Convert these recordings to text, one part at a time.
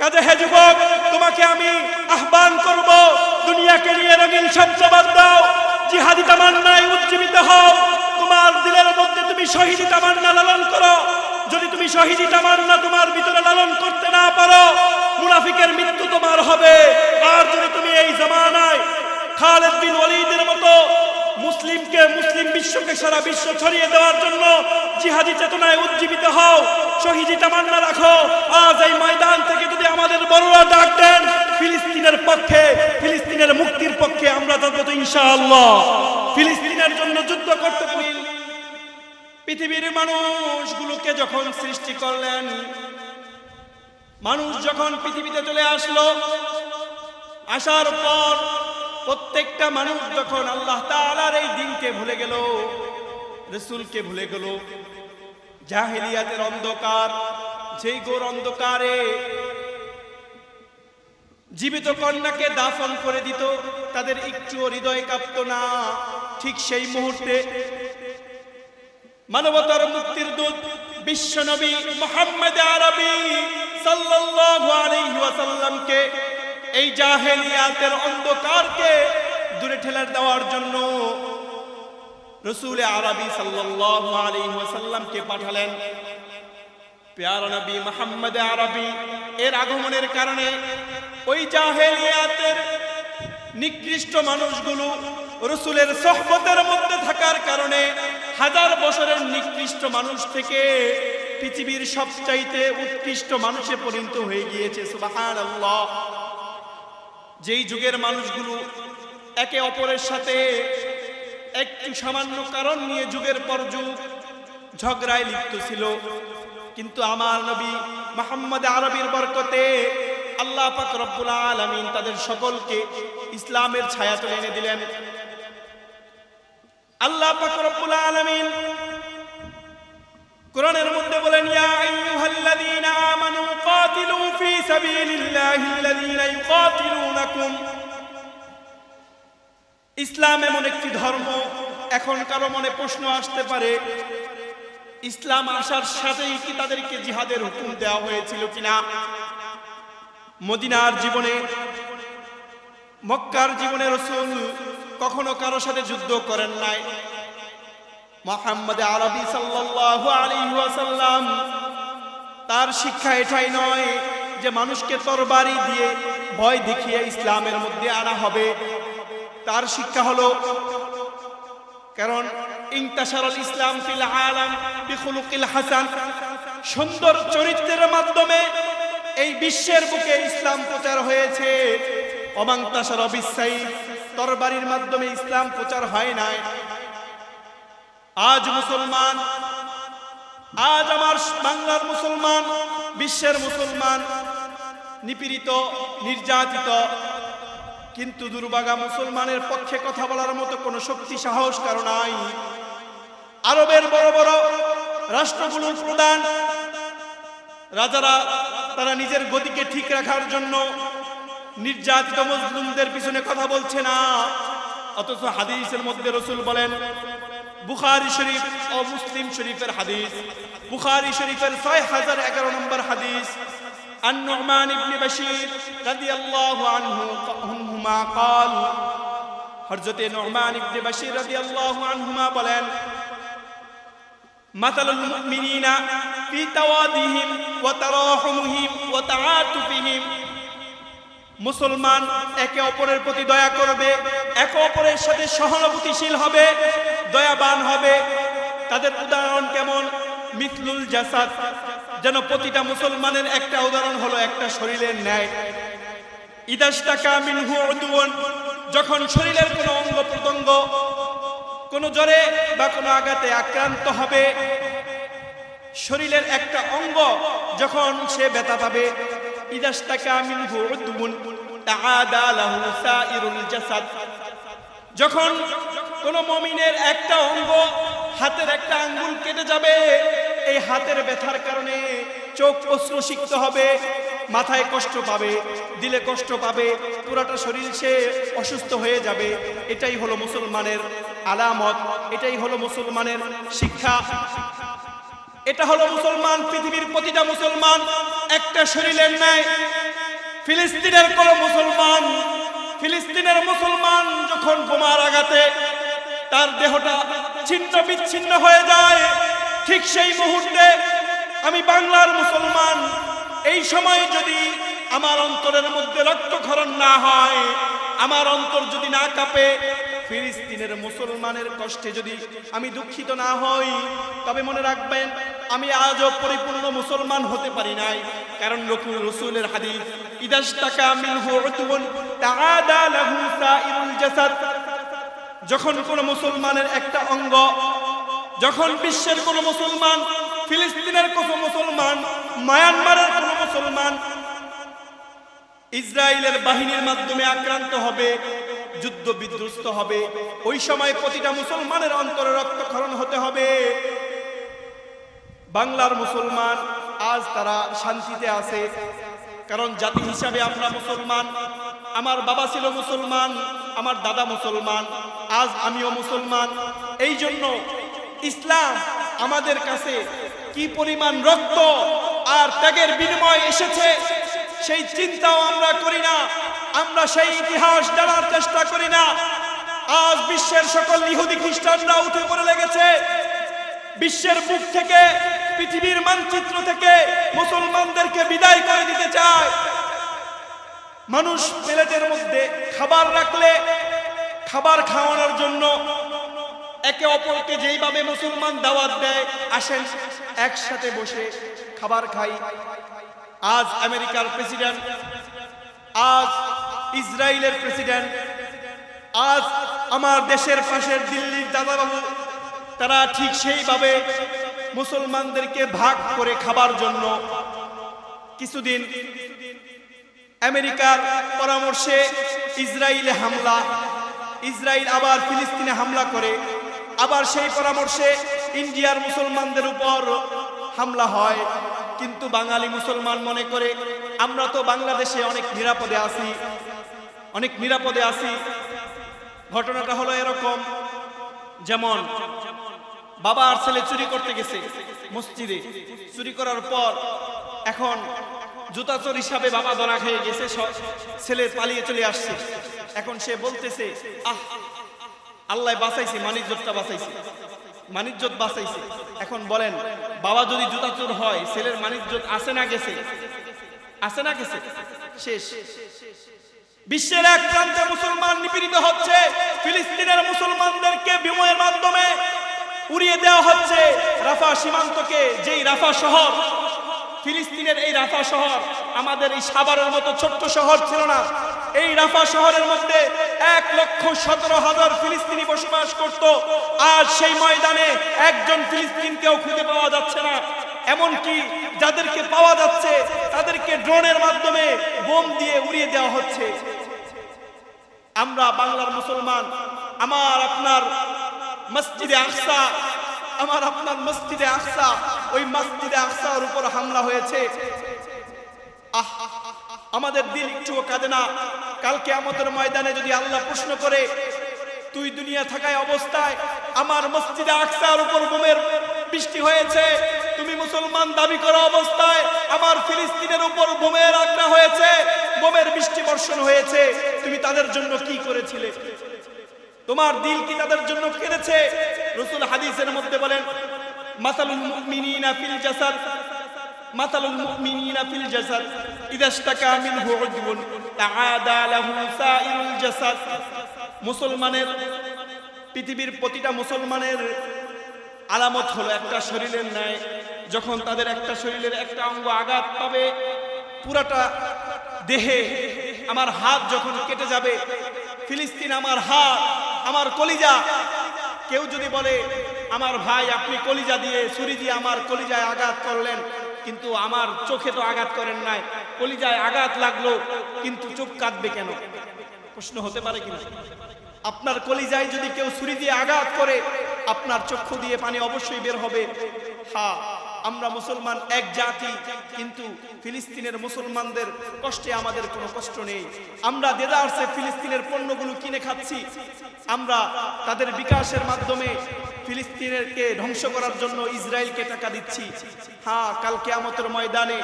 কাজে হে যুবক, তোমাকে আমি আহ্বান করব, দুনিয়াকে নিয়ে রঙিন শব্দ বাদ দাও, জিহাদি তামান্নায় উজ্জীবিত হও, তোমার দিলের মধ্যে তুমি শহীদি তামান্না লালন করো, যদি তুমি শহীদি তামান্না তোমার ভিতরে লালন করতে না পারো, মুনাফিকের মৃত্যু তোমার হবে, আর যদি তুমি এই জামানায় খালেদ বিন ওয়ালিদের মতো মুসলিমকে মুসলিম বিশ্বকে সারা বিশ্ব ছড়িয়ে দেওয়ার জন্য জিহাদি চেতনায় উজ্জীবিত হও, শহীদি তামান্না রাখো। আজ এই ময়দান থেকে যদি আমাদের বড়রা ডাক দেন, ফিলিস্তিনের পক্ষে, ফিলিস্তিনের মুক্তির পক্ষে আমরা যাব ইনশাআল্লাহ। ফিলিস্তিনের জন্য যুদ্ধ করতে পারি। পৃথিবীর মানুষগুলোকে যখন সৃষ্টি করলেন, মানুষ যখন পৃথিবীতে চলে আসলো, আসার পর প্রত্যেকটা মানুষ যখন আল্লাহ তাআলার এই দিনকে ভুলে গেল, রসুলকে ভুলে গেল, জাহেলিয়াতের অন্ধকার, যেই গোর অন্ধকারে জীবিত কন্যাকে দাফন করে দিত, তাদের একটু হৃদয় কাঁপত না। ঠিক সেই মুহূর্তে মানবতার মুক্তির দূত বিশ্বনবী মোহাম্মদ আরবি সাল্লাল্লাহু আলাইহি ওয়াসাল্লামকে এই জাহেলিয়াতের অন্ধকারকে দূরে ঠেলে দেওয়ার জন্য রসুল আরবি সাল্লাল্লাহু পাঠালেন। এর কারণে ওই জাহেলিয়াতের নিকৃষ্ট মানুষগুলো রসুলের মধ্যে থাকার কারণে হাজার বছরের নিকৃষ্ট মানুষ থেকে পৃথিবীর সবচাইতে উৎকৃষ্ট মানুষে পরিণত হয়ে গিয়েছে আল্লাহ যেই যুগের মানুষগুলো একে অপরের সাথে একটু সামান্য কারণ নিয়ে যুগের পর যুগ ঝগড়ায় লিপ্ত ছিল। কিন্তু আমার নবী মোহাম্মদ আরবির বরকতে আল্লাহ পাক রব্বুল আলামিন তাদের সকলকে ইসলামের ছায়া তুলে এনে দিলেন। আল্লাহ পাক রব্বুল আলামিন কোরআনের মধ্যে বলেন, ইয়া আইয়ুহাল্লাযীনা আমানু কাতিলু ফি ইউকাতিলুনাকুম। ইসলাম এমন একটি ধর্ম, এখন কারও মনে প্রশ্ন আসতে পারে, ইসলাম আসার সাথেই কি তাদেরকে জিহাদের হুকুম দেওয়া হয়েছিল কিনা? মদিনার জীবনে, মক্কার জীবনে রসুল কখনো কারও সাথে যুদ্ধ করেন নাই। মোহাম্মদ আরবি সাল্লাল্লাহু আলাইহি ওয়াসাল্লাম, তার শিক্ষা এটাই নয় যে মানুষকে তরবারি দিয়ে ভয় দেখিয়ে ইসলামের মধ্যে আনা হবে। তার শিক্ষা হলো, কারণ ইন্তাশারুল ইসলাম ফিল আলাম বিখুলুকিল হাসান, সুন্দর চরিত্রের মাধ্যমে এই বিশ্বের বুকে ইসলাম প্রচার হয়েছে। অমান্তাসার অবিশ্বাসী তরবারির মাধ্যমে ইসলাম প্রচার হয় নাই। আজ মুসলমান, আজ আমার বাংলার মুসলমান, বিশ্বের মুসলমান, নিপীড়িত, নির্যাতিত, কিন্তু দুর্বাগা মুসলমানের পক্ষে কথা বলার মতো কোনো শক্তি, সাহস কারও নাই। আরবের বড় বড় রাষ্ট্রগুলোর প্রধান, রাজারা তারা নিজের গতিকে ঠিক রাখার জন্য নির্যাতিত মুসলিমদের পিছনে কথা বলছে না। অথচ হাদিসের মধ্যে রসুল বলেন বুখারি শরীফ ও মুসলিম শরীফের হাদিস বুখারি শরীফের ছয় হাজার এগারো নম্বর হাদিস عن نعمان بن بشير رضي الله عنه عنهما قال হযরত নুরমান ইবনে বাশির রাদিয়াল্লাহু আনহুমা বলেন মাতালুল মুমিনিনা ফি তাওয়াদিহিম ওয়া তারাহুমহিম ওয়া তাআতুফিহিম মুসলমান একে অপরের প্রতি দয়া করবে একে অপরের সাথে সহানুভূতিশীল হবে দয়াবান হবে। তাদের উদাহরণ কেমন? মিথলুল জাসাদ। যেন প্রতিটা মুসলমানের একটা উদাহরণ হলো, একটা শরীরের ন্যায়। ইদাস্তাকা মিনহু উদুওয়ান যখন শরীরের কোনো অঙ্গ প্রত্যঙ্গ কোনো জ্বরে বা কোনো আঘাতে আক্রান্ত হবে, শরীরের একটা অঙ্গ যখন সে ব্যথা পাবে ইদাস্তাকা মিনহু উদুওয়ান তাআদা লাহু সাইরুল জাসাদ। যখন কোন মমিনের একটা অঙ্গ হাতের একটা আঙ্গুল কেটে যাবে। এই হাতের ব্যথার কারণে চোখ অশ্রুসিক্ত হবে, মাথায় কষ্ট পাবে, দিলে কষ্ট পাবে, পুরাটা শরীর সে অসুস্থ হয়ে যাবে। এটাই হলো মুসলমানের আলামত, এটাই হলো মুসলমানের শিক্ষা। এটা হলো মুসলমান, পৃথিবীর প্রতিটা মুসলমান একটা শরীরের ন্যায়। ফিলিস্তিনের কোন মুসলমান, ফিলিস্তিনের মুসলমান যখন বোমার আঘাতে তার দেহটা ছিন্ন বিচ্ছিন্ন হয়ে যায়। ঠিক সেই মুহূর্তে আমি বাংলার মুসলমান। এই সময় যদি আমার অন্তরের মধ্যে রক্তক্ষরণ না হয়, আমার অন্তর যদি না কাঁপে, ফিলিস্তিনের মুসলমানের কষ্টে যদি আমি দুঃখিত না হই, তবে মনে রাখবেন, আমি আজও পরিপূর্ণ মুসলমান হতে পারি নাই। কারণ রকুল রসুলের হাদিস ইদাশতাকা মিনহু উতবুন তাআদা লাহু সাইরুল জাসাদ। যখন কোন মুসলমানের একটা অঙ্গ, যখন বিশ্বের কোন মুসলমান, ফিলিস্তিনের কোন মুসলমান, মায়ানমারের কোন মুসলমান ইসরায়েলের বাহিনীর মাধ্যমে আক্রান্ত হবে, যুদ্ধ বিধ্বস্ত হবে, ওই সময় প্রতিটা মুসলমানের অন্তরে রক্তক্ষরণ হতে হবে। বাংলার মুসলমান আজ তারা শান্তিতে আছে, কারণ জাতি হিসাবে আমরা মুসলমান, আমার বাবা ছিল মুসলমান, আমার দাদা মুসলমান আজ আমিও মুসলমান। এই জন্য ইসলাম আমাদের কাছে কি পরিমাণ রক্ত আর ত্যাগের বিনিময় এসেছে, সেই চিন্তাও আমরা করি না। আমরা সেই ইতিহাস জানার চেষ্টা করি না। আজ বিশ্বের সকল ইহুদি খ্রিস্টানরা উঠে পড়ে লেগেছে। বিশ্বের বুক থেকে, পৃথিবীর মানচিত্র থেকে মুসলমানদেরকে বিদায় করে দিতে চায়। মানুষ প্লেটের মধ্যে খাবার রাখলে খাবার খাওয়ানোর জন্য একে অপরকে যেইভাবে মুসলমান দাওয়াত দেয়, আসেন একসাথে বসে খাবার খাই। আজ আমেরিকার প্রেসিডেন্ট, আজ ইসরায়েলের প্রেসিডেন্ট, আজ আমার দেশের পাশের দিল্লির দাদাবাবু, তারা ঠিক সেইভাবে মুসলমানদেরকে ভাগ করে খাবার জন্য কিছুদিন আমেরিকার পরামর্শে ইসরায়েলে হামলা ইসরায়েল আবার ফিলিস্তিনে হামলা করে, আবার সেই পরামর্শে ইন্ডিয়ার মুসলমানদের উপর হামলা হয়। কিন্তু বাঙালি মুসলমান মনে করে, আমরা তো বাংলাদেশে অনেক নিরাপদে আছি, অনেক নিরাপদে আছি। ঘটনাটা হলো এরকম, যেমন বাবা আর ছেলে চুরি করতে গেছে মসজিদে। চুরি করার পর এখন জুতা চোর হিসাবে বাবা ধরা খেয়ে গেছে ছেলে পালিয়ে চলে আসছে। এখন সে বলতেছে, আহ, আল্লাহ বাঁচাইছে মানিজ্যতটা বাঁচাইছে মানিজ্যত বাঁচাইছে। এখন বলেন, বাবা যদি জুতা চোর হয়, ছেলের মানিজ্যত আসে না গেছে? আসে না গেছে? শেষ। বিশ্বের এক প্রান্তে মুসলমান নিপীড়িত হচ্ছে, ফিলিস্তিনের মুসলমানদেরকে বিময়ের মাধ্যমে উড়িয়ে দেওয়া হচ্ছে রাফা সীমান্তকে, যেই রাফা শহর ফিলিস্তিনের এই রাফা শহর আমাদের এই সাবারের মতো ছোট্ট শহর ছিল না। এই রাফা শহরের মধ্যে এক লক্ষ সতেরো হাজার ফিলিস্তিনি বসবাস করত। আর সেই ময়দানে একজন ফিলিস্তিনকেও খুঁজে পাওয়া যাচ্ছে না। এমনকি যাদেরকে পাওয়া যাচ্ছে, তাদেরকে ড্রোনের মাধ্যমে বোম দিয়ে উড়িয়ে দেওয়া হচ্ছে। আমরা বাংলার মুসলমান, আমার আপনার মসজিদে আকসা আমার আপনার মসজিদে আকসা, ওই মসজিদে আকসার উপর হামলা হয়েছে। আমাদের দিল একটুও কাঁদে না। কালকে আমাদের ময়দানে যদি আল্লাহ প্রশ্ন করে, তুই দুনিয়া থাকায় অবস্থায় আমার মসজিদে আকসার উপর বোমের বৃষ্টি হয়েছে, তুমি মুসলমান দাবি করা অবস্থায় আমার ফিলিস্তিনের উপর বোমের আগ্রা হয়েছে, বোমের বৃষ্টি বর্ষণ হয়েছে, তুমি তাদের জন্য কি করেছিলে? তোমার দিল কি তাদের জন্য কেঁদেছে রসুল হাদিসের মধ্যে বলেন, মাসালুল মুমিনিনা ফিল জাসাদ, মাসালুল মুমিনিনা ফিল জাসাদ, ইদা ইশতাকা মিনহু উযবুন তাআদা লাহু সাইরুল জাসাদ। মুসলমানের, পৃথিবীর প্রতিটা মুসলমানের আলামত হলো একটা শরীরের ন্যায়। যখন তাদের একটা শরীরের একটা অঙ্গ আঘাত পাবে, পুরাটা দেহে আমার হাত যখন কেটে যাবে, ফিলিস্তিন আমার হাত, আমার কলিজা কেউ যদি বলে, আমার ভাই, আপনি কলিজা দিয়ে, ছুরি দিয়ে আমার কলিজায় আঘাত করলেন, কিন্তু আমার চোখে তো আঘাত করেন নাই। কলিজায় আঘাত লাগল, কিন্তু চোখ কাঁদবে কেন? প্রশ্ন হতে পারে কিনা? আপনার কলিজায় যদি কেউ ছুরি দিয়ে আঘাত করে, আপনার চক্ষু দিয়ে পানি অবশ্যই বের হবে। হ্যাঁ আমরা মুসলমান এক জাতি, কিন্তু ফিলিস্তিনের মুসলমানদের কষ্টে আমাদের কোনো কষ্ট নেই। আমরা দেদারসে ফিলিস্তিনের পণ্যগুলো কিনে খাচ্ছি। আমরা তাদের বিকাশের মাধ্যমে ফিলিস্তিনেরকে ধ্বংস করার জন্য ইসরায়েলকে টাকা দিচ্ছি। হ্যাঁ কালকে কেয়ামতের ময়দানে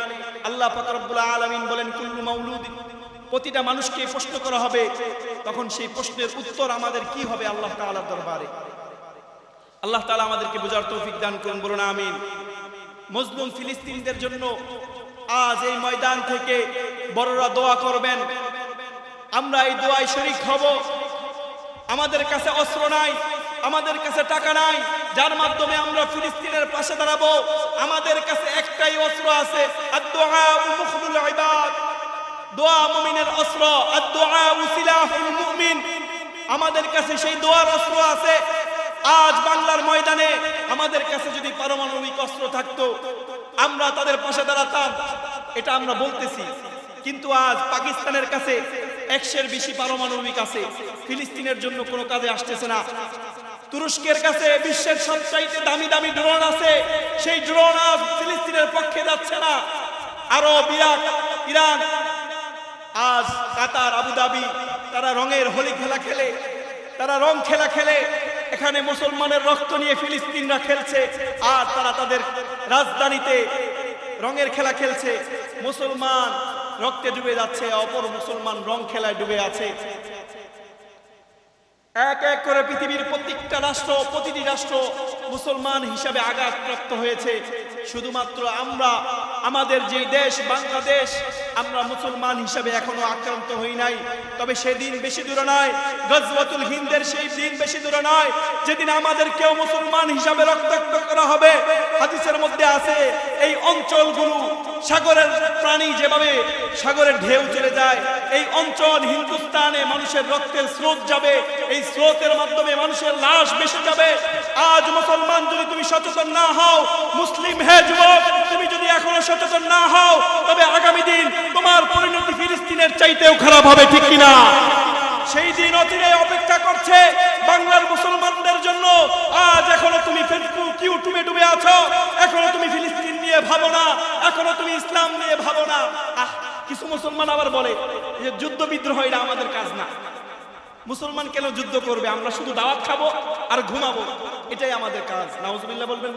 আল্লাহ ফাকরবুল্লাহ আলমিন বলেন, কুল্লু মাউলুদ। প্রতিটা মানুষকে প্রশ্ন করা হবে। তখন সেই প্রশ্নের উত্তর আমাদের কি হবে আল্লাহ তাআলার দরবারে? আল্লাহ তাআলা আমাদেরকে বোঝার তৌফিক দান করুন, বলুন, আমিন। মজলুম ফিলিস্তিনদের জন্য আজ এই ময়দান থেকে বড়রা দোয়া করবেন। আমরা এই দোয়ায় শরিক হব। আমাদের কাছে অস্ত্র নাই, আমাদের কাছে টাকা নাই, যার মাধ্যমে আমরা ফিলিস্তিনের পাশে দাঁড়াবো। আমাদের কাছে একটাই অস্ত্র আছে দোয়া অস্ত্র আমাদের কাছে সেই দোয়ার অস্ত্র আছে। আজ বাংলার ময়দানে আমাদের কাছে যদি পারমাণবিক অস্ত্র থাকতো, আমরা তাদের পাশে দাঁড়াতাম। এটা আমরা বলতেছি। কিন্তু আজ পাকিস্তানের কাছে একশের বেশি পারমাণবিক আছে। ফিলিস্তিনের জন্য কোনো কাজে আসতেছে না। তুরস্কের কাছে বিশ্বের সবচাইতে দামি দামি ড্রোন আছে। সেই ড্রোন আজ ফিলিস্তিনের পক্ষে যাচ্ছে না। আরও বিরাট ইরান, আজ কাতার, আবুধাবি, তারা রঙের হোলি খেলা খেলে, তারা রং খেলা খেলে এখানে মুসলমানের রক্ত নিয়ে ফিলিস্তিনরা খেলছে, আর তারা তাদের রাজধানীতে রঙের খেলা খেলছে। মুসলমান রক্তে ডুবে যাচ্ছে, অপর মুসলমান রং খেলায় ডুবে আছে। এক এক করে পৃথিবীর প্রত্যেকটা রাষ্ট্র, প্রতিটি রাষ্ট্র মুসলমান হিসাবে আঘাতপ্রাপ্ত হয়েছে। শুধুমাত্র আমরা আমাদের যে দেশ, বাংলাদেশ, আমরা মুসলমান হিসাবে এখনও আক্রান্ত হই নাই। তবে সেদিন বেশি দূরে নয় গজবতুল হিন্দের সেই দিন বেশি দূরে নয় যেদিন আমাদের কেউ মুসলমান হিসাবে রক্তাক্ত করা হবে, হাদিসের মধ্যে আছে, এই অঞ্চলগুলো সাগরের প্রাণী যেভাবে সাগরের ঢেউ চলে যায়, এই অঞ্চল হিন্দুস্তানে মানুষের রক্তের স্রোত যাবে, এই স্রোতের মাধ্যমে মানুষের লাশ বেশি যাবে। আজ মুসলমান যদি তুমি সচেতন না হও, মুসলিম হে যুবক, তুমি যদি এখনও সচেতন না হও, তবে আগামী দিন তোমার পরিণতি ফিলিস্তিনের চাইতেও খারাপ হবে, ঠিক কিনা? সেই দিন অচিরে অপেক্ষা করছে বাংলার মুসলমানদের জন্য। আজ এখনও তুমি ফেসবুক ইউটিউবে ডুবে আছো। এখনও তুমি ফিলিস্তিন নিয়ে ভাবো না। এখনও তুমি ইসলাম নিয়ে ভাবো না। কিছু মুসলমান আবার বলে যে যুদ্ধ বিদ্রোহ এটা আমাদের কাজ না। মুসলমান কেন যুদ্ধ করবে? আমরা শুধু দাওয়াত খাব আর ঘুমাবো। এটাই আমাদের কাজ। নাউজুবিল্লাহ বলবেন।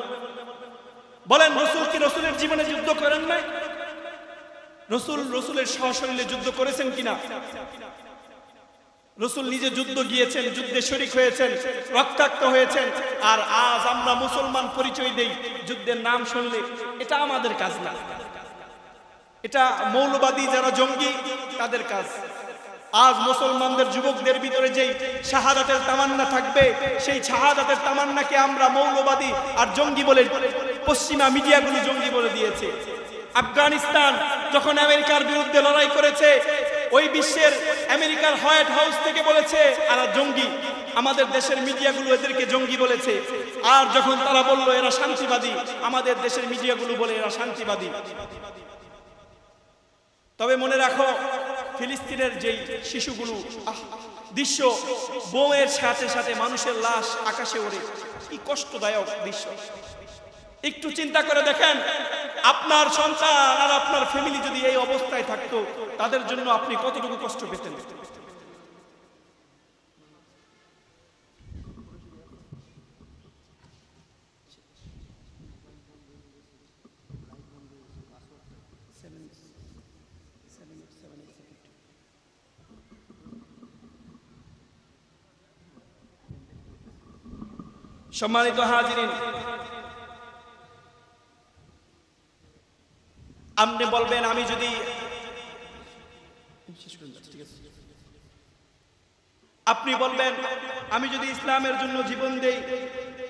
বলেন, রসুল কি রসুলের জীবনে যুদ্ধ করেন নাই? রসুল রসুলের সশরীরে যুদ্ধ করেছেন কিনা? রসুল নিজে যুদ্ধ গিয়েছেন, যুদ্ধে শরিক হয়েছেন, রক্তাক্ত হয়েছেন, আর আজ আমরা মুসলমান পরিচয় দেই, যুদ্ধের নাম শুনলে এটা আমাদের কাজ না। এটা মৌলবাদী যারা জঙ্গি, তাদের কাজ। আজ মুসলমানদের যুবকদের ভিতরে যেই শাহাদাতের তামান্না থাকবে, সেই শাহাদাতের তামান্নাকে আমরা মৌলবাদী আর জঙ্গি বলে পশ্চিমা মিডিয়াগুলো জঙ্গি বলে দিয়েছে। আফগানিস্তান যখন আমেরিকার বিরুদ্ধে লড়াই করেছে ওই বিশ্বের আমেরিকার হোয়াইট হাউস থেকে বলেছে, এরা জঙ্গি। আমাদের দেশের মিডিয়াগুলো এদেরকে জঙ্গি বলেছে। আর যখন তারা বলল, এরা শান্তিবাদী, আমাদের দেশের মিডিয়াগুলো বলে, এরা শান্তিবাদী। তবে মনে রাখো, ফিলিস্তিনের যেই শিশুগুলো দৃশ্য বোমের সাথে সাথে মানুষের লাশ আকাশে ওড়ে। কি কষ্টদায়ক দৃশ্য। একটু চিন্তা করে দেখেন আপনার সন্তান আর আপনার ফ্যামিলি যদি এই অবস্থায় থাকতো, তাদের জন্য আপনি কতটুকু কষ্ট পেতেন? সম্মানিত হাজিরিন আপনি বলবেন আমি যদি আপনি বলবেন আমি যদি ইসলামের জন্য জীবন দেই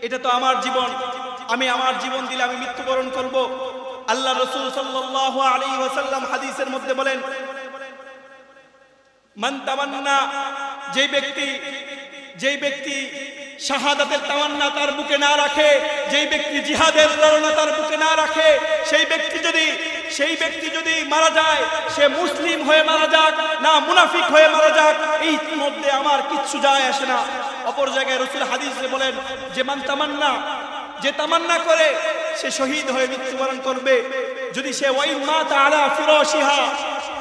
এটা তো আমার জীবন। আমি আমার জীবন দিলে আমি মৃত্যুবরণ করব। আল্লাহ রসুল সাল্লাল্লাহু আলাইহি ওয়াসাল্লাম হাদিসের মধ্যে বলেন মান তামান্না যে ব্যক্তি যেই ব্যক্তি শাহাদাতের তামান্না তার বুকে না রাখে, যেই ব্যক্তি জিহাদের প্রেরণা তার বুকে না রাখে, সেই ব্যক্তি যদি সেই ব্যক্তি যদি মারা যায়, সে মুসলিম হয়ে মারা যাক, না মুনাফিক হয়ে মারা যাক, এই মধ্যে আমার কিচ্ছু যায় আসে না। অপর জায়গায় রসুল হাদিসে বলেন, যে মান তামান্না, যে তামান্না করে, সে শহীদ হয়ে মৃত্যুবরণ করবে। যদি সে ওয়াইন মা তাআলা ফিরাশিহা,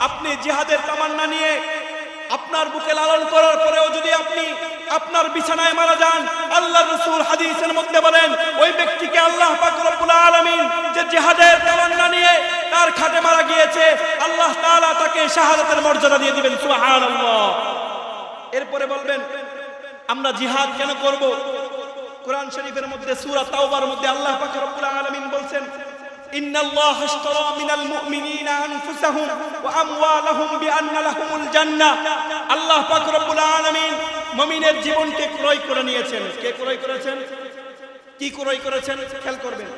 আপনি জিহাদের তামান্না নিয়ে আপনার বুকে লালন করার পরেও যদি আপনি আপনার বিছানায় মারা যান আল্লাহ রসুল হাদিসের মধ্যে বলেন, ওই ব্যক্তিকে আল্লাহ পাক রব্বুল আলামিন যে জিহাদের তামান্না নিয়ে তার খাটে মারা গিয়েছে, আল্লাহ তাআলা তাকে শাহাদাতের মর্যাদা দিয়ে দিবেন, সুবহানাল্লাহ। এরপরে বলবেন, আমরা জিহাদ কেন করব? কোরআন শরীফের মধ্যে, সূরা তাওবার মধ্যে আল্লাহ পাক আলামিন বলছেন إن الله اشترى من المؤمنين أنفسهم وأموالهم بأن لهم الجنة আল্লাহ পাক রব্বুল আলামিন মুমিনের জীবনকে ক্রয় করে নিয়েছেন কে ক্রয় করেছেন কি ক্রয় করেছেন খেয়াল করবেন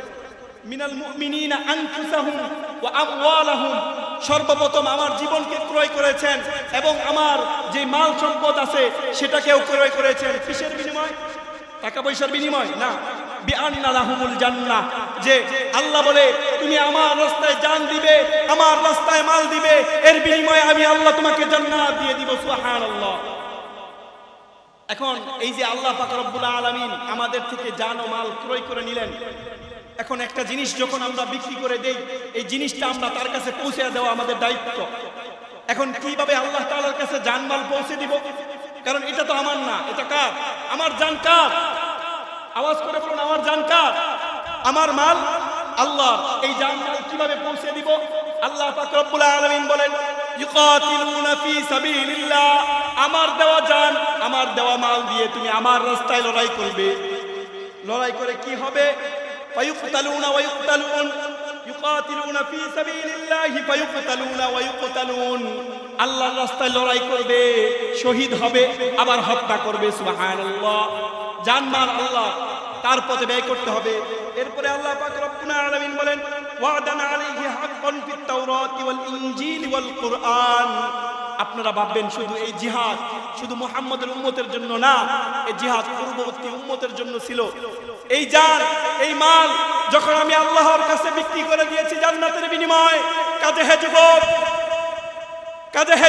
মিনাল মুমিনিনা আনফুসাহুম ওয়া আমওয়ালাহুম সর্বপ্রথম আমার জীবনকে ক্রয় করেছেন এবং আমার যে মাল সম্পদ আছে সেটাকেও ক্রয় করেছেন কিসের বিনিময় টাকা পয়সার বিনিময় না বিআন্না লাহুমুল জান্নাহ যে আল্লাহ বলে, তুমি আমার রাস্তায় জান দিবে, আমার রাস্তায় মাল দিবে, এর বিনিময়ে আমি আল্লাহ তোমাকে জান্নাত দিয়ে দিব, সুবহানাল্লাহ। এখন এই যে আল্লাহ পাক রব্বুল আলামিন আমাদের থেকে জান ও মাল ক্রয় করে নিলেন, এখন একটা জিনিস যখন আমরা বিক্রি করে দেই, এই জিনিসটা আমরা তার কাছে পৌঁছে দেওয়া আমাদের দায়িত্ব। এখন কীভাবে আল্লাহ তাআলার কাছে জান জানমাল পৌঁছে দিব? কারণ এটা তো আমার না, এটা কার? আমার জান কার? আওয়াজ করে বলুন, আমার জান কার? আমার মাল, আল্লাহ, এই জান মাল কীভাবে পৌঁছে দিব? আল্লাহ পাক রব্বুল আলামিন বলেন, ইউকাতিলুনা ফি সাবিলিল্লাহ। আমার দেওয়া জান আমার দেওয়া মাল দিয়ে তুমি আমার রাস্তায় লড়াই করবে। লড়াই করে কি হবে? ফায়ুকতালুনা ওয়ায়ুকতালুন ইউকাতিলুনা। ফি সাবিলিল্লাহি ফায়ুকতালুনা ওয়ায়ুকতালুন আল্লাহর রাস্তায় লড়াই করবে, শহীদ হবে, আবার হত্যা করবে, সুবহানাল্লাহ। জানমাল আল্লাহ, তার পথে ব্যয় করতে হবে। এরপরে আল্লাহ পাক রব্বুল আলামিন বলেন, ওয়াদান আলাইহি হাক্কান ফিত তাওরাতি ওয়াল ইনজিল ওয়াল কুরআন। আপনারা ভাববেন, শুধু এই জিহাদ, শুধু মুহাম্মদের উম্মতের জন্য না এই জিহাদ পূর্ববর্তী উম্মতের জন্য ছিল। এই জান এই মাল যখন আমি আল্লাহর কাছে বিক্রি করে দিয়েছি জান্নাতের বিনিময়, কাজে হে যুবক, কাজে হে